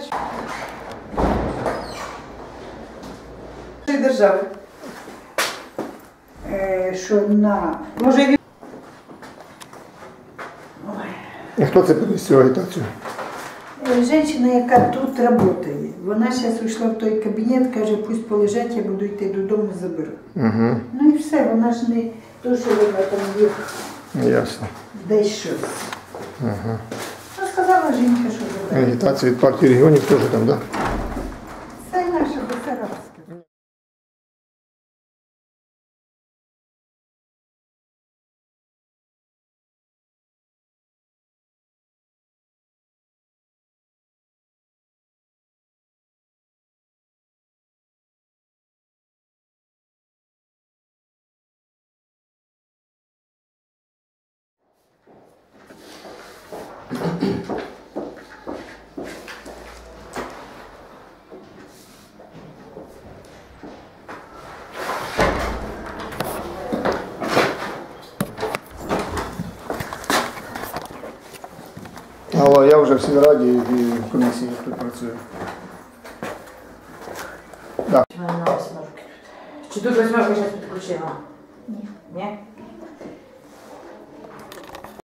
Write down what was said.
Хорошо. Держави. Е, що на... Може, він... І хто це приніс цю агітацію? Е, Женщина, яка тут працює, вона зараз вийшла в той кабінет, каже, пусть полежать, я буду йти додому, заберу. Угу. Ну і все, вона ж не то, що вона там є Ясно. десь щось. Ну, сказала жінка, що буде. Агітація від партії регіонів теж там, так? Да? Це наша Бесарабська. Але я вже в сільраді і в комісії тут працюю. Тут. Чи тут восьмерка зараз підключила? Ні. Ні?